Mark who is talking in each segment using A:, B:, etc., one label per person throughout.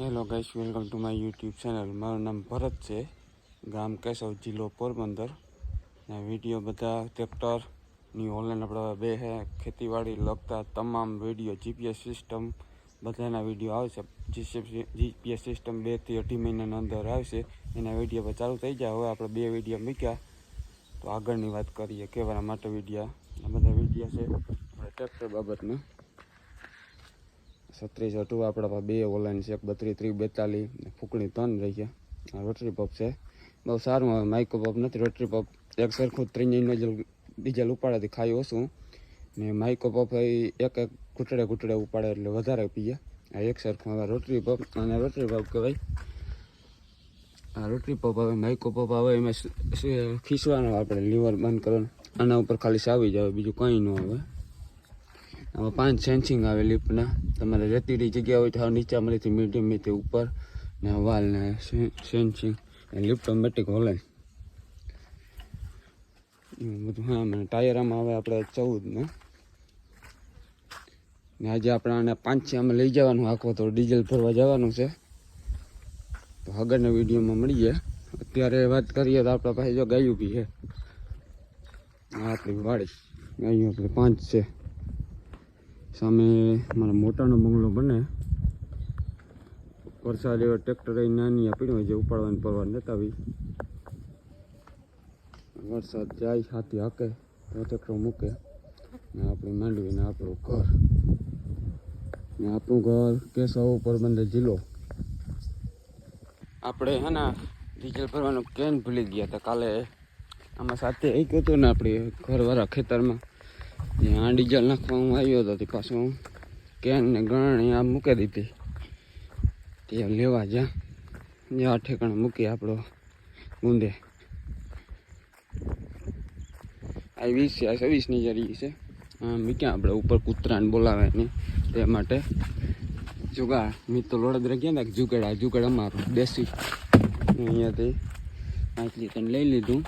A: Hello guys welcome to my YouTube channel મારું નામ ભરત છે. ગામ કેશવ, જિલ્લો પોરબંદર. ને વીડિયો બધા ટ્રેક્ટરની ઓનલાઈન આપણે બે હે. ખેતીવાડી લગતા તમામ વીડિયો જીપીએસ સિસ્ટમ બધાના વીડિયો આવશે. જીપીએસ સિસ્ટમ બેથી અઢી મહિનાના અંદર આવશે. એના વીડિયો ચાલુ થઈ જાય. હવે આપણે બે વીડિયો મૂક્યા. તો આગળની વાત કરીએ, કેવાના માટે વિડીયા બધા વિડીયા છે. આપણે ટ્રેક્ટર બાબતના છત્રીસ અઠું આપણા પાસે બે ઓનલાઈન છે, એક બત્રીસ, ત્રીસ, બેતાલીસ ફૂકણી ત્રણ રહી ગયા. આ રોટરી પપ છે. બહુ સારું હવે, માઇકો પપ નથી, રોટરી પપ. એક સરખું ત્રણ નોઝલ ડીઝલ ઉપાડેથી ખાઈ ઓછું. ને માઇકો પપ એક એક ઘૂંટડે ઘૂંટડે ઉપાડે એટલે વધારે પીએ આ એક સરખું હવે રોટરી પપ, અને રોટરી પપ કહેવાય. આ રોટરી પપ આવે માઇકો પપ આવે એમાં ખીસવાનું આપણે લીવર બંધ કરવાનું. આના ઉપર ખાલી સાવી જાય બીજું કંઈ ન આવે. આમાં પાંચ સેન્સિંગ આવે લિફ્ટના તમારે રેતીડી જગ્યા હોય તો હાવ નીચામાંથી મીડિયમ મીથી ઉપર ને વાલ ને સેન્સિંગ લિફ્ટ ઓટોમેટિક હોલે. બધું, હા મને ટાયર આમાં આવે આપણે ચૌદ ને. ને આજે આપણે આને પાંચ છે, આમાં લઈ જવાનું આખો તો ડીઝલ ભરવા જવાનું છે. તો આગળના વિડીયોમાં મળીએ. અત્યારે વાત કરીએ તો આપણા પાસે જો ગાયું બી છે. આપણી વાડી. ગાયું આપણે પાંચ છે. સામે મારા મોટાનો બંગલો બને. વરસાદ એવા ટ્રેક્ટર નાની આપીને હોય જે ઉપાડવાની પરવા નતા આવી. વરસાદ જાય, હાથી હાકે, તો ટ્રેક્ટર મૂકે. ને આપણી માંડવી ને આપણું ઘર. ને આપણું ઘર કેશવ પોરબંદર જિલ્લો. આપણે હે ને, ડીઝલ ભરવાનું કેન ભૂલી ગયા હતા કાલે. આમાં સાથે એક હતું ને આપણે ઘરવાળા ખેતરમાં. ત્યાં ડીઝલ નાખવામાં આવ્યો હતો તે પાછું કેન ને ગરણી આમ મૂકી દીધી. ત્યાં લેવા જ્યાં જ્યાં ઠેકાણે મૂકી આપણો ગુંદે. આ વીસ, આ છવ્વીસની જરી છે. હા મૂક્યા આપણે ઉપર કૂતરાને બોલાવે ને તે માટે જુગાડ મેં તો લોડદરા ગયા ને જુગાડ. જુગાડ અમારો. દેશી અહીંયાથી આટલી તને લઈ લીધું.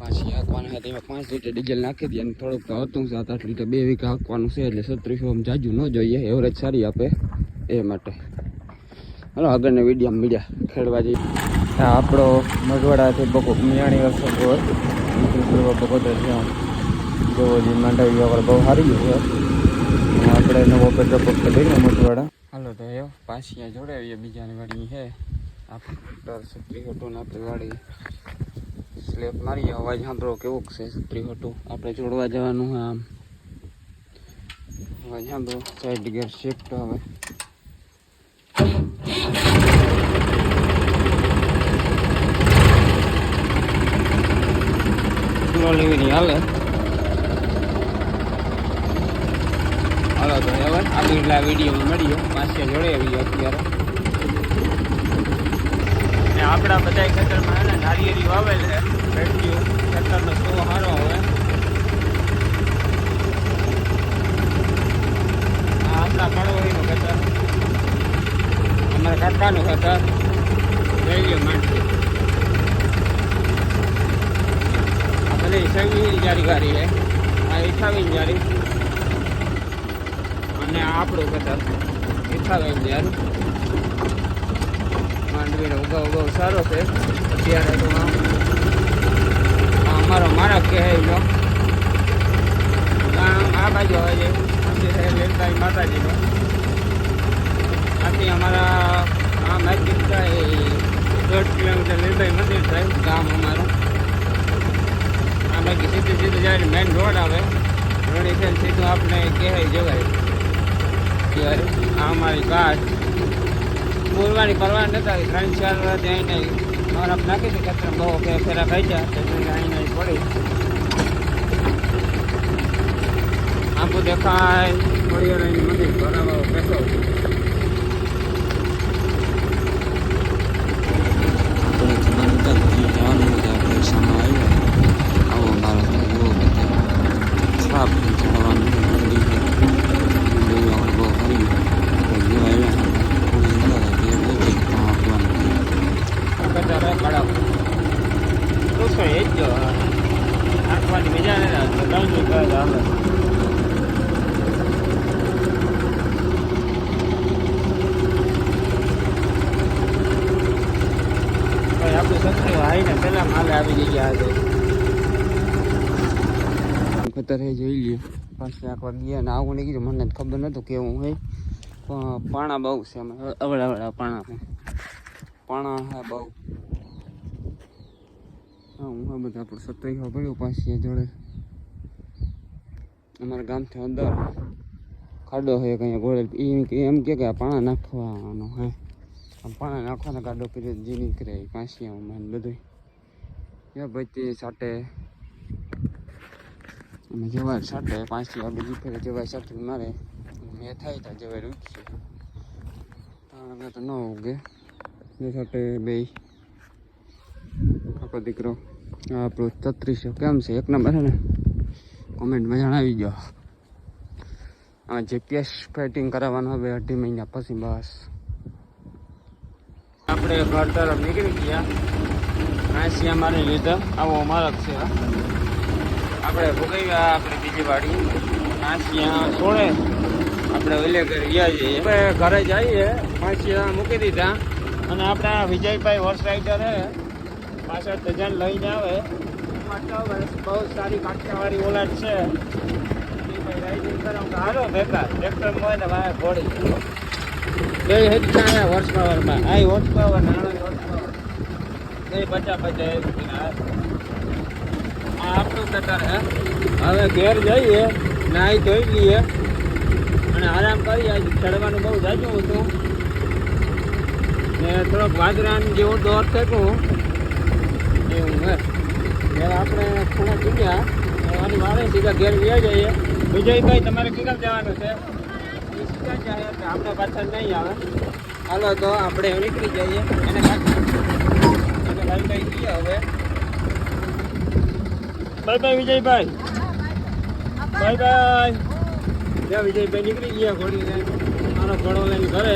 A: પાછી હાંકવાના હતા એમાં પાંચ લીટર ડીઝલ નાખી દઈએ અને થોડુંક હતું, સાત આઠ લીટર, બે વીઘા હાંકવાનું છે, એટલે સત્રીસો આમ જાજુ ન જોઈએ એવરેજ સારી આપે એ માટે. હાલો, આગળના વીડિયો મીડિયા ખેડવા જઈએ. આપણો મજવાડાથી બકો મિયાણી વર્ષો રોડ બકોદર છે જોવો જે માંડવી આગળ બહુ સારી છે. આપણે નવો પેટ્રોલ પંપ લઈને મજવાડા હાલો, તો એ પાછી જોડાવીએ, બીજાની વાડી છે. આપણે સત્રીસો હતું ને આપણી વાડી. સ્લેપ મારી અવાજ સાંભળો કેવો છે હતું આપણે જોડવા જવાનું હોય આમ. અવાજ સાંભળો સાઈડ ગેર શિફ્ટ હવે. લેવી નહીં, હાલે. હાલો તો હવે આગળના વિડીયોમાં મળીએ. પાસે જોડે આવીએ અત્યારે. આપણા બધા ખેતરમાં છે ને, નારિયેળી વાવેલ છે. ભેટક્યું ખેતરનો સો સારો હવે આપણા કળવળીનું ખેતર. અમારા કાકાનું ખેતર. રેડિયો માંડવી આ બધી સવી જારી ગાડી છે. આ અઠાવીસ જારી. અને આપણું ખેતર. અઠાવીસ જારી. માંડવીનો ઉગાવ ઉગાવ સારો છે. અત્યારે તો અમારો મારા કહેવાય આમ આ બાજુ આવે છે. મંદિર છે લેલતાઈ માતાજીનો આથી અમારા આ નજીક થાય દોઢ કિલોમીટર લીલભાઈ મંદિર થાય, ગામ અમારું. આ બાકી સીધું સીધું જાય મેઇન રોડ આવે. રોડ સીધું આપણે કહેવાય જવાય. આ અમારી ઘાટ બોલવાની પરવાની નતા ત્રણ, ચાર વાર ત્યાં નહીં મારા નાખી હતી કચરા બહુ કે ફેરા ખાઈ અહીં નહીં પડી. આખું દેખાય. મળિયારાયનું મંદિર બરાબર બેસો. તો એ જ જો આંખમાંથી બીજા ને સમજવું કહે હાલે માલે આવી ગયા આજે અત્યારે જોઈ લ્યો પાંચ લાખ વાર ગયા ને આવું નહીં કીધું મને ખબર નહોતું કેવું હોય પણ પાણા બહુ છે અમે અવડા અવડા પાણા પાણા હા બહુ. હા આ બધા આપણું સત્તરી પડ્યું, પાછી જોડે અમારા ગામથી અંદર ખાડો છે કંઈ ઘોડે એમ કે આ પાણા નાખવાનો હે. આમ પાણા નાખવાનો ગાડો કરી જે નીકળે કાંસિયામાં ને બધું એ ભાઈ સાટે અમે જવાય સાટે પાંચથી આ બીજી ફેરે સાટે મારે. મેં થાય ત્યાં રૂકી આગળ તો ન ઉગે. સાટે બે. કાકો દીકરો આપણું છત્રીસો કેમ છે? એક નંબર છે ને? કોમેન્ટમાં જણાવી દો આ જીપીએસ ફાઇટિંગ કરાવવાનું હવે અઢી મહિના પછી બસ. આપણે ઘર તરફ નીકળી ગયા. આસી મારી લીધા. આવો માર્ગ છે આ. આપણે ભોગવ્યા આપણે બીજી વાડી. આસી છોડે. આપણે ઓલે ઘરે ગયા જઈએ આપણે ઘરે જઈએ. પાંચ મૂકી દીધા. અને આપણા વિજયભાઈ હોર્સ રાઇડર હે. પાછળ ધજાન લઈને આવે. બહુ સારી કાંઠિયાવાળી ઓલાદ છે. વિજયભાઈ રાઇડિંગ કરે હું હાલો ભેગા. ટ્રેક્ટર હોય ને વાય ઘોડી. બે હેડતા હે હોર્સ પાવરમાં આ હોર્સ પાવર નાનો હોર્સ પાવર બે પચાસ પચાસ આ આપણું કટર હે. હવે ઘેર જઈએ નાહી ધોઈ લઈએ. અને આરામ કરીએ. ચડવાનું બહુ જાજુ હતું. ને થોડોક વાદરાન જેવો દોર થતું એવું ત્યારે આપણે થોડા ચૂક્યા આની વારે સીધા ઘેર વ્યા જઈએ વિજયભાઈ તમારે ક્યાં જવાનું છે? એ સીધા જાય આપણે પાછળ નહીં આવે. હાલો તો આપણે નીકળી જઈએ. એને ભાઈ ભાઈ ગયા હવે? Bye bye Vijaybhai. Bye bye. ત્યાં વિજયભાઈ નીકળી ગયા ઘોડી લઈને મારો ઘોડો લઈને ઘરે.